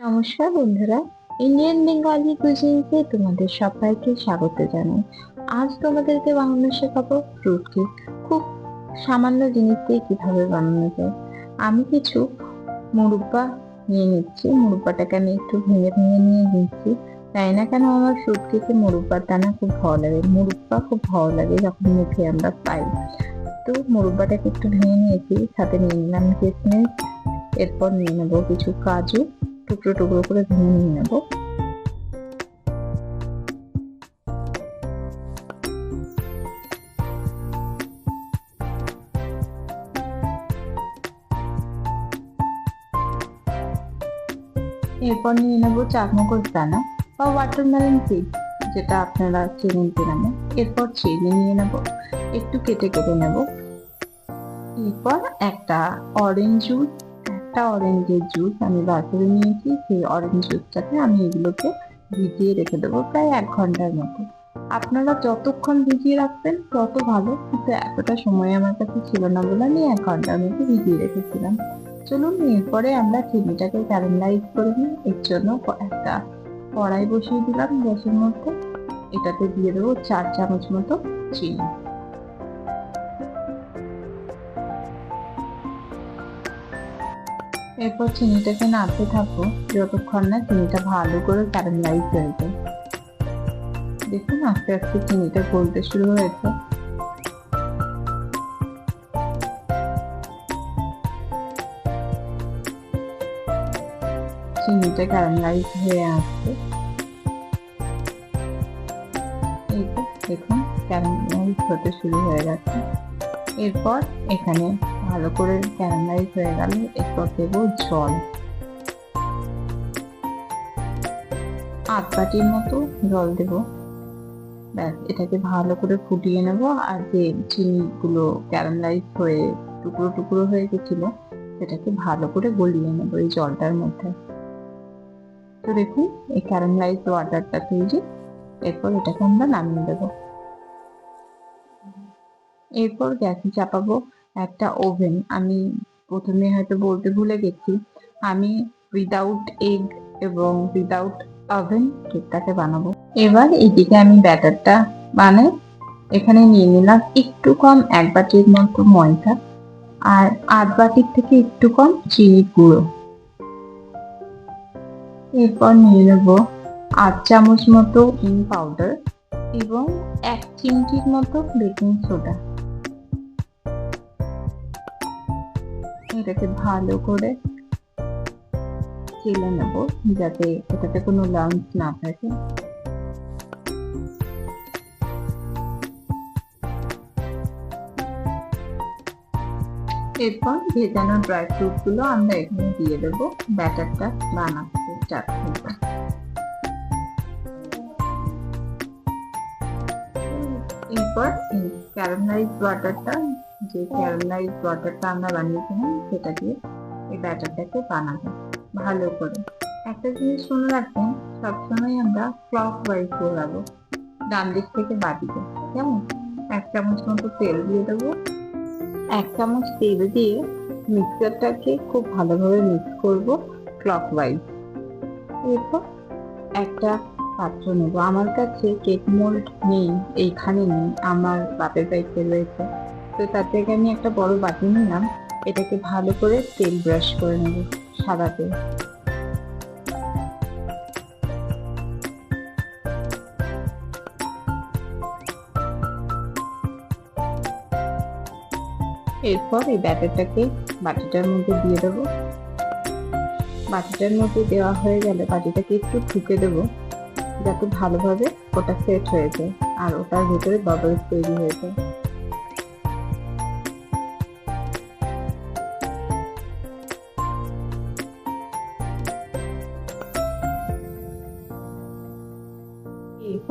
নমস্কার বন্ধুরা Indian Bengali কুজিনকে তোমাদের সবাইকে স্বাগত জানাই। আজ তোমাদেরকে বানানো শেখাবো ফ্রুট কেক খুব সামান্য জিনিস দিয়ে কীভাবে বানানো যায়। আমি কিছু মুরব্বা নিয়ে নিচ্ছি। মুরব্বাটাকে আমি একটু ভেঙে ভেঙে নিয়ে নিচ্ছি। তাই না কেন আমার ফ্রুট কেকে মুরব্বার দানা খুব ভালো লাগে। মুরব্বা খুব ভালো লাগে যখন মুখে আমরা পাই। তো মুরব্বাটাকে একটু ভেঙে নিয়েছি সাথে নিয়ে নিলাম। কিসমিস এরপর নিয়ে নেব কিছু কাজু। টুকরো টুকরো করে ভেঙে নিয়ে নেব। এরপর নিয়ে নেব চারমগজ দানা বা ওয়াটারমেলন সিড যেটা আপনারা চেনেন কিনামে এরপর চিনি নিয়ে নেব, একটু কেটে কেটে নেব। এরপর একটা অরেঞ্জ জুস একটা অরেঞ্জের জুস আমি বার করে নিয়েছি, সেই অরেঞ্জ জুসটাকে আমি এগুলোকে ভিজিয়ে রেখে দেবো প্রায় এক ঘণ্টার মতো। আপনারা যতক্ষণ ভিজিয়ে রাখবেন, তত ভালো। কিন্তু এতটা সময় আমার কাছে ছিল না বলে আমি এক ঘণ্টার মতো ভিজিয়ে রেখেছিলাম। চলুন, এরপরে আমরা চিনিটাকে ক্যারামেলাইজ করে নিই। এর জন্য একটা কড়াই বসিয়ে দিলাম গ্যাসের মধ্যে। এটাতে দিয়ে দেবো চার চামচ মতো চিনি। এরপর চিনিটাকে নাড়তে থাকব যতক্ষণ না চিনিটা ভালো করে ক্যারামেলাইজ হয়ে যায়। দেখুন, আস্তে আস্তে চিনিটা গলতে শুরু হয়েছে। চিনিটা ক্যারামেলাইজ হয়ে আসছে। এই তো দেখুন ক্যারামেলাইজ হতে শুরু হয়ে গেছে। এরপর এখানে ভালো করে ক্যারামেলাইজ হয়ে গেল এরপর দেবো জল। আধ বাটির মতো জল দেবো। ব্যাস, এটাকে ভালো করে ফুটিয়ে নেব আর যে চিনিগুলো ক্যারামেলাইজ হয়ে টুকরো টুকরো হয়ে গেছিল, সেটাকে ভালো করে গলিয়ে নেব এই জলটার মধ্যে। তো দেখুন, এই ক্যারামেলাইজ ওয়াটারটা তৈরি। এরপর এটাকে আমরা নামিয়ে দেবো। এরপর গ্যাসে চাপাবো একটা ওভেন আমি প্রথমে হয়তো বলতে ভুলে গেছি, আমি উইদাউট এগ এবং উইদাউট ওভেন কেকটাকে বানাবো। এবার এদিকে আমি ব্যাটারটা বানাই। এখানে নিয়ে নিলাম একটু কম এক বাটির মতো ময়দা আর আধ বাটির থেকে একটু কম চিনি গুঁড়ো। এরপর নিয়ে নেব আধ চামচ মতো ইন পাউডার এবং এক চিমটির মতো বেকিং সোডা। এটাকে ভালো করে চেলে নেব, যাতে এটাতে কোনো লাম্পস না থাকে। এরপর ভেজানো ড্রাই ফ্রুটগুলো আমরা এখানে দিয়ে দেবো, ব্যাটারটা বানাতে স্টার্ট করব এরপর ক্যারামেলাইজ ওয়াটারটা যে ক্যারামেলাইজ ওয়াটারটা আমরা বানিয়েছিলাম সেটা দিয়ে এই ব্যাটারটাকে বানাবো। ভালো করে। একটা জিনিস মনে রাখবেন সবসময় আমরা ক্লক ওয়াইজ ঘোরাবো ডান দিক থেকে বাদিকে কেমন? এক চামচ মতো তেল দিয়ে দেবো। এক চামচ তেল দিয়ে মিক্সারটাকে খুব ভালোভাবে মিক্স করব ক্লক ওয়াইজ এরপর একটা পাত্র নেব। আমার কাছে কেক মোল্ড নেই এইখানে নেই আমার বাপের বাড়িতে রয়েছে। তো তার থেকে আমি একটা বড় বাটি নিলাম। এটাকে ভালো করে তেল ব্রাশ করে নেব সাদা তেল এরপর এই ব্যাটারটাকে বাটিটার মধ্যে দিয়ে দেবো। বাটিটার মধ্যে দেওয়া হয়ে গেলে বাটিটাকে একটু ঠুকে দেবো, যাতে ভালোভাবে ওটা সেট হয়ে যায় আর ওটার ভিতরে বাবলস তৈরি হয়ে যায়।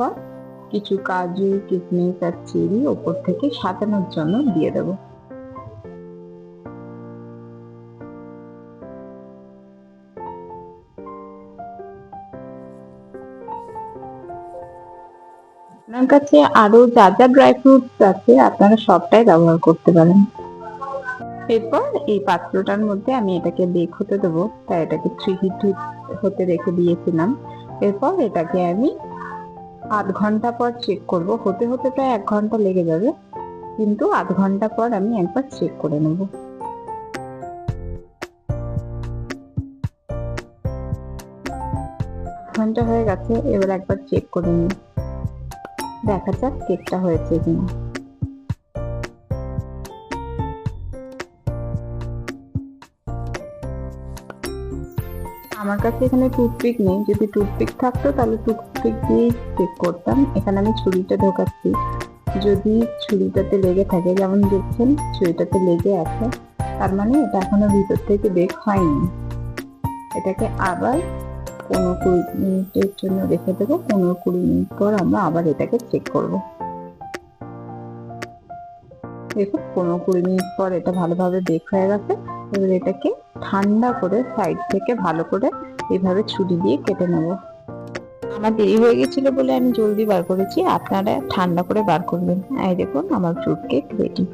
এরপর কিছু কাজু কিশমিশ আর চেরি ওপর থেকে সাজানোর জন্য দিয়ে দেবো। আপনার কাছে আরও যা যা ড্রাই ফ্রুটস আছে, আপনারা সবটাই ব্যবহার করতে পারেন। এরপর এই পাত্রটার মধ্যে আমি এটাকে বেক হতে দেবো, তাই এটাকে থ্রি হিট হতে রেখে দিয়েছিলাম। এরপর এটাকে আমি আধ ঘণ্টা পর চেক করব। হতে হতে প্রায় এক ঘণ্টা লেগে যাবে। কিন্তু আধ ঘণ্টা পর আমি একবার চেক করে নেব। ঘণ্টা হয়ে গেছে, এবার একবার চেক করে নিই। দেখা যাক কেকটা হয়েছে কিনা। আমার কাছে এখানে টুথপিক নেই। যদি টুথপিক থাকতো, তাহলে টুথপিক দিয়েই চেক করতাম। এখানে আমি ছুরিটা ঢোকাচ্ছি। যদি ছুরিটাতে লেগে থাকে, যেমন দেখছেন, ছুরিটাতে লেগে আছে। তার মানে এটা এখনও ভিতর থেকে বের হয়নি। এটাকে আবার পনেরো কুড়ি মিনিটের জন্য রেখে দেবো। পনেরো কুড়ি মিনিট পর আমরা আবার এটাকে চেক করব। দেখুন, পনেরো কুড়ি মিনিট পর এটা ভালোভাবে বেক হয়ে গেছে। এবার এটাকে ঠান্ডা করে সাইড থেকে ভালো করে এভাবে ছুরি দিয়ে কেটে নেব। আমার দেরি হয়ে গেছিল বলে আমি জলদি বার করেছি, আপনারা ঠান্ডা করে বার করবেন। এই দেখুন, আমার ফ্রুট কেক রেডি